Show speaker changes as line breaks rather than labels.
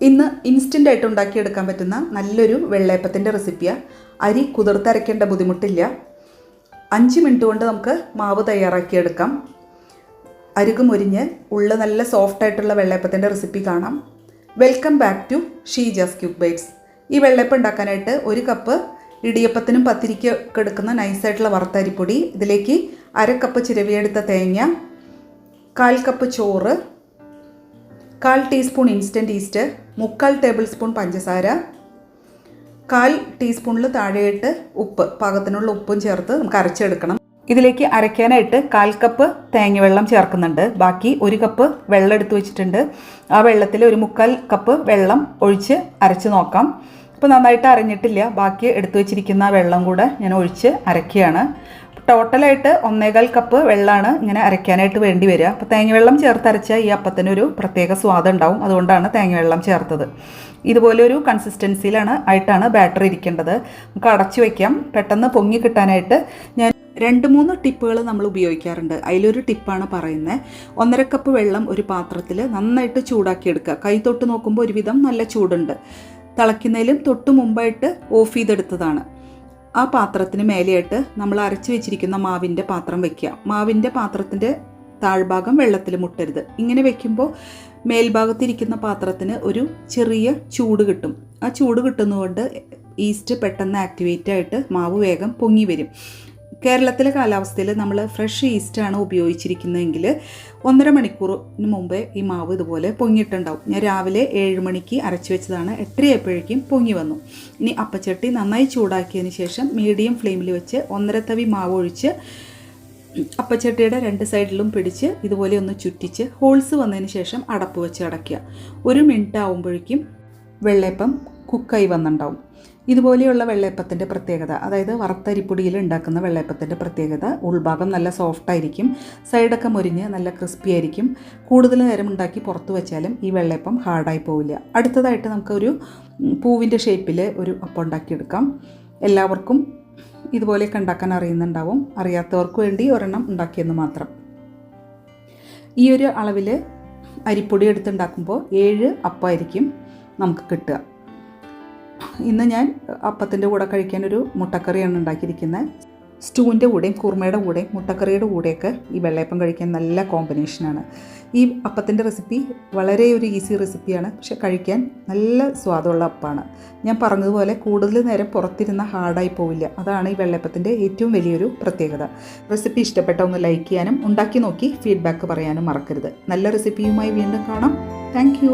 ഇന്ന് ഇൻസ്റ്റന്റ് ആയിട്ട് ഉണ്ടാക്കിയെടുക്കാൻ പറ്റുന്ന നല്ലൊരു വെള്ളയപ്പത്തിന്റെ റെസിപ്പിയാണ് അരി കുതിർത്തരയ്ക്കേണ്ട ബുദ്ധിമുട്ടില്ല. അഞ്ച് മിനിറ്റ് കൊണ്ട് നമുക്ക് മാവ് തയ്യാറാക്കിയെടുക്കാം. അരികു മുരിഞ്ഞ് ഉള്ള നല്ല സോഫ്റ്റ് ആയിട്ടുള്ള വെള്ളയപ്പത്തിന്റെ റെസിപ്പി കാണാം. Welcome back to Sheeja's Cube Bites ഈ വെള്ളയപ്പം ഉണ്ടാക്കാനായിട്ട് ഒരു കപ്പ് ഇടിയപ്പത്തിനും പത്തിരിക്കൊക്കെ എടുക്കുന്ന നൈസായിട്ടുള്ള വറുത്തരിപ്പൊടി ഇതിലേക്ക് അര കപ്പ് ചിരവിയെടുത്ത തേങ്ങ കാൽ കപ്പ് ചോറ് കാൽ ടീസ്പൂൺ ഇൻസ്റ്റന്റ് ഈസ്റ്റ് മുക്കാൽ ടേബിൾ സ്പൂൺ പഞ്ചസാര കാൽ ടീസ്പൂണിൽ താഴെയിട്ട് ഉപ്പ് പാകത്തിനുള്ള ഉപ്പും ചേർത്ത് നമുക്ക് അരച്ചെടുക്കണം. ഇതിലേക്ക് അരയ്ക്കാനായിട്ട് കാൽ കപ്പ് തേങ്ങ ചേർക്കുന്നുണ്ട്. ബാക്കി ഒരു കപ്പ് വെള്ളം എടുത്തു വെച്ചിട്ടുണ്ട്. ആ വെള്ളത്തിൽ ഒരു മുക്കാൽ കപ്പ് വെള്ളം ഒഴിച്ച് അരച്ച് നോക്കാം. ഇപ്പോൾ നന്നായിട്ട് അരഞ്ഞിട്ടില്ല. ബാക്കി എടുത്തു വെച്ചിരിക്കുന്ന വെള്ളം കൂടെ ഞാൻ ഒഴിച്ച് അരയ്ക്കുകയാണ്. ടോട്ടലായിട്ട് ഒന്നേകാൽ കപ്പ് വെള്ളമാണ് ഇങ്ങനെ അരയ്ക്കാനായിട്ട് വേണ്ടി വരിക. അപ്പോൾ തേങ്ങ ചേർത്ത് അരച്ചാൽ ഈ അപ്പത്തിനൊരു പ്രത്യേക സ്വാദുണ്ടാവും അതുകൊണ്ടാണ് തേങ്ങ ചേർത്തത്. ഇതുപോലെ ഒരു കൺസിസ്റ്റൻസിയിലാണ് ആയിട്ടാണ് ബാറ്റർ ഇരിക്കേണ്ടത്. നമുക്ക് അടച്ചു വയ്ക്കാം പെട്ടെന്ന് പൊങ്ങി കിട്ടാനായിട്ട് ഞാൻ രണ്ട് മൂന്ന് ടിപ്പുകൾ നമ്മൾ ഉപയോഗിക്കാറുണ്ട്. അതിലൊരു ടിപ്പാണ് പറയുന്നത്. ഒന്നര കപ്പ് വെള്ളം ഒരു പാത്രത്തിൽ നന്നായിട്ട് ചൂടാക്കിയെടുക്കുക. കൈ തൊട്ട് നോക്കുമ്പോൾ ഒരുവിധം നല്ല ചൂടുണ്ട്. തിളയ്ക്കുന്നതിലും തൊട്ട് മുമ്പായിട്ട് ഓഫ് ചെയ്തെടുത്തതാണ്. ആ പാത്രത്തിന് മേലെയായിട്ട് നമ്മൾ അരച്ചു വെച്ചിരിക്കുന്ന മാവിന്റെ പാത്രം വെക്കുക. മാവിന്റെ പാത്രത്തിന്റെ താഴ്ഭാഗം വെള്ളത്തിൽ മുട്ടരുത്. ഇങ്ങനെ വെക്കുമ്പോൾ മേൽഭാഗത്തിരിക്കുന്ന പാത്രത്തിന് ഒരു ചെറിയ ചൂട് കിട്ടും. ആ ചൂട് കിട്ടുന്നതുകൊണ്ട് ഈസ്റ്റ് പെട്ടെന്ന് ആക്ടിവേറ്റ് ആയിട്ട് മാവ് വേഗം പൊങ്ങി വരും. കേരളത്തിലെ കാലാവസ്ഥയിൽ നമ്മൾ ഫ്രഷ് ഈസ്റ്റാണ് ഉപയോഗിച്ചിരിക്കുന്നതെങ്കിൽ ഒന്നര മണിക്കൂറിന് മുമ്പേ ഈ മാവ് ഇതുപോലെ പൊങ്ങിയിട്ടുണ്ടാവും. ഞാൻ രാവിലെ ഏഴ് മണിക്ക് അരച്ചു വെച്ചതാണ്. എട്ടരയായപ്പോഴേക്കും പൊങ്ങി വന്നു. ഇനി അപ്പച്ചട്ടി നന്നായി ചൂടാക്കിയതിന് ശേഷം മീഡിയം ഫ്ലെയിമിൽ വെച്ച് ഒന്നര തവി മാവ് ഒഴിച്ച് അപ്പച്ചട്ടിയുടെ രണ്ട് സൈഡിലും പിടിച്ച് ഇതുപോലെ ഒന്ന് ചുറ്റിച്ച് ഹോൾസ് വന്നതിന് ശേഷം അടപ്പ് വെച്ച് അടയ്ക്കുക. ഒരു മിനിറ്റ് ആകുമ്പോഴേക്കും വെള്ളയപ്പം കുക്കായി വന്നിട്ടുണ്ടാവും. ഇതുപോലെയുള്ള വെള്ളയപ്പത്തിന്റെ പ്രത്യേകത അതായത് വറുത്തരിപ്പൊടിയിൽ ഉണ്ടാക്കുന്ന വെള്ളയപ്പത്തിന്റെ പ്രത്യേകത ഉൾഭാഗം നല്ല സോഫ്റ്റ് ആയിരിക്കും സൈഡൊക്കെ മുരിഞ്ഞ് നല്ല ക്രിസ്പി ആയിരിക്കും. കൂടുതൽ നേരം ഉണ്ടാക്കി പുറത്ത് വെച്ചാലും ഈ വെള്ളയപ്പം ഹാർഡായി പോവില്ല. അടുത്തതായിട്ട് നമുക്കൊരു പൂവിന്റെ ഷേപ്പിൽ ഒരു അപ്പം ഉണ്ടാക്കിയെടുക്കാം. എല്ലാവർക്കും ഇതുപോലെയൊക്കെ ഉണ്ടാക്കാൻ അറിയുന്നുണ്ടാവും. അറിയാത്തവർക്ക് വേണ്ടി ഒരെണ്ണം ഉണ്ടാക്കിയെന്ന് മാത്രം. ഈ ഒരു അളവിൽ അരിപ്പൊടി എടുത്തുണ്ടാക്കുമ്പോൾ ഏഴ് അപ്പമായിരിക്കും നമുക്ക് കിട്ടുക. ഇന്ന് ഞാൻ അപ്പത്തിന്റെ കൂടെ കഴിക്കാൻ ഒരു മുട്ടക്കറിയാണ് ഉണ്ടാക്കിയിരിക്കുന്നത്. സ്റ്റൂവിന്റെ കൂടെയും കുർമയുടെ കൂടെയും മുട്ടക്കറിയുടെ കൂടെയൊക്കെ ഈ വെള്ളയപ്പം കഴിക്കാൻ നല്ല കോമ്പിനേഷനാണ് ഈ അപ്പത്തിന്റെ റെസിപ്പി വളരെ ഒരു ഈസി റെസിപ്പിയാണ് പക്ഷെ കഴിക്കാൻ നല്ല സ്വാദമുള്ള അപ്പമാണ് ഞാൻ പറഞ്ഞതുപോലെ കൂടുതൽ നേരം പുറത്തിരുന്ന ഹാർഡായി പോവില്ല. അതാണ് ഈ വെള്ളയപ്പത്തിന്റെ ഏറ്റവും വലിയൊരു പ്രത്യേകത. റെസിപ്പി ഇഷ്ടപ്പെട്ട ഒന്ന് ലൈക്ക് ചെയ്യാനും ഉണ്ടാക്കി നോക്കി ഫീഡ്ബാക്ക് പറയാനും മറക്കരുത്. നല്ല റെസിപ്പിയുമായി വീണ്ടും കാണാം. താങ്ക്